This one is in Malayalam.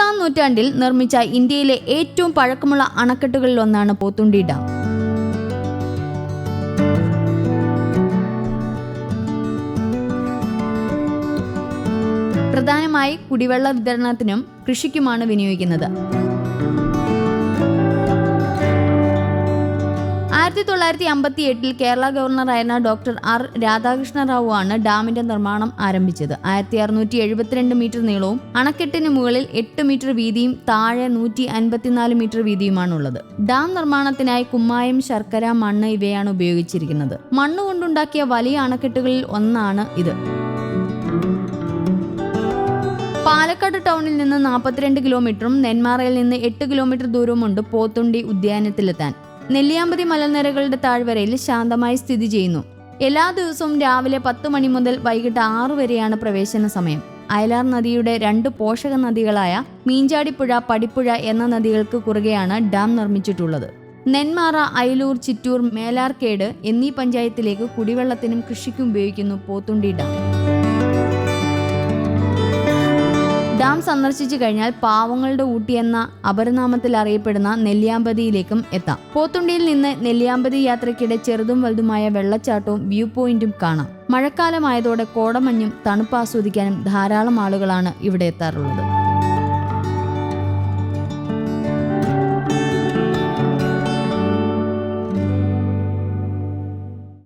നൂറ്റാണ്ടിൽ നിർമ്മിച്ച ഇന്ത്യയിലെ ഏറ്റവും പഴക്കമുള്ള അണക്കെട്ടുകളിലൊന്നാണ് പോത്തുണ്ടി ഡാം. പ്രധാനമായി കുടിവെള്ള വിതരണത്തിനും കൃഷിക്കുമാണ് വിനിയോഗിക്കുന്നത്. ആയിരത്തി തൊള്ളായിരത്തി അമ്പത്തി എട്ടിൽ കേരള ഗവർണറായിരുന്ന ഡോക്ടർ ആർ രാധാകൃഷ്ണ റാവു ആണ് ഡാമിന്റെ നിർമ്മാണം ആരംഭിച്ചത്. ആയിരത്തി അറുന്നൂറ്റി എഴുപത്തിരണ്ട് മീറ്റർ നീളവും അണക്കെട്ടിന് മുകളിൽ എട്ട് മീറ്റർ വീതിയും താഴെ നൂറ്റി അൻപത്തിനാല് മീറ്റർ വീതിയുമാണുള്ളത്. ഡാം നിർമ്മാണത്തിനായി കുമ്മായം ശർക്കര മണ്ണ് ഇവയാണ് ഉപയോഗിച്ചിരിക്കുന്നത്. മണ്ണ് കൊണ്ടുണ്ടാക്കിയ വലിയ അണക്കെട്ടുകളിൽ ഒന്നാണ് ഇത്. പാലക്കാട് ടൗണിൽ നിന്ന് നാൽപ്പത്തിരണ്ട് കിലോമീറ്ററും നെന്മാറയിൽ നിന്ന് എട്ട് കിലോമീറ്റർ ദൂരവുമുണ്ട് പോത്തുണ്ടി ഉദ്യാനത്തിലെത്താൻ. നെല്ലിയാമ്പതി മലനിരകളുടെ താഴ്വരയിൽ ശാന്തമായി സ്ഥിതി ചെയ്യുന്നു. എല്ലാ ദിവസവും രാവിലെ പത്ത് മണി മുതൽ വൈകിട്ട് ആറ് വരെയാണ് പ്രവേശന സമയം. അയലാർ നദിയുടെ രണ്ട് പോഷക നദികളായ മീഞ്ചാടിപ്പുഴ പടിപ്പുഴ എന്ന നദികൾക്ക് കുറുകെയാണ് ഡാം നിർമ്മിച്ചിട്ടുള്ളത്. നെന്മാറ അയലൂർ ചിറ്റൂർ മേലാർക്കേട് എന്നീ പഞ്ചായത്തിലേക്ക് കുടിവെള്ളത്തിനും കൃഷിക്കും ഉപയോഗിക്കുന്നു പോത്തുണ്ടി ഡാം. ഡാം സന്ദർശിച്ചു കഴിഞ്ഞാൽ പാവങ്ങളുടെ ഊട്ടി എന്ന അപരനാമത്തിൽ അറിയപ്പെടുന്ന നെല്ലിയാമ്പതിയിലേക്കും എത്താം. പോത്തുണ്ടിയിൽ നിന്ന് നെല്ലിയാമ്പതി യാത്രയ്ക്കിടെ ചെറുതും വലുതുമായ വെള്ളച്ചാട്ടവും വ്യൂ പോയിന്റും കാണാം. മഴക്കാലമായതോടെ കോടമഞ്ഞും തണുപ്പ് ആസ്വദിക്കാനും ധാരാളം ആളുകളാണ് ഇവിടെ എത്താറുള്ളത്.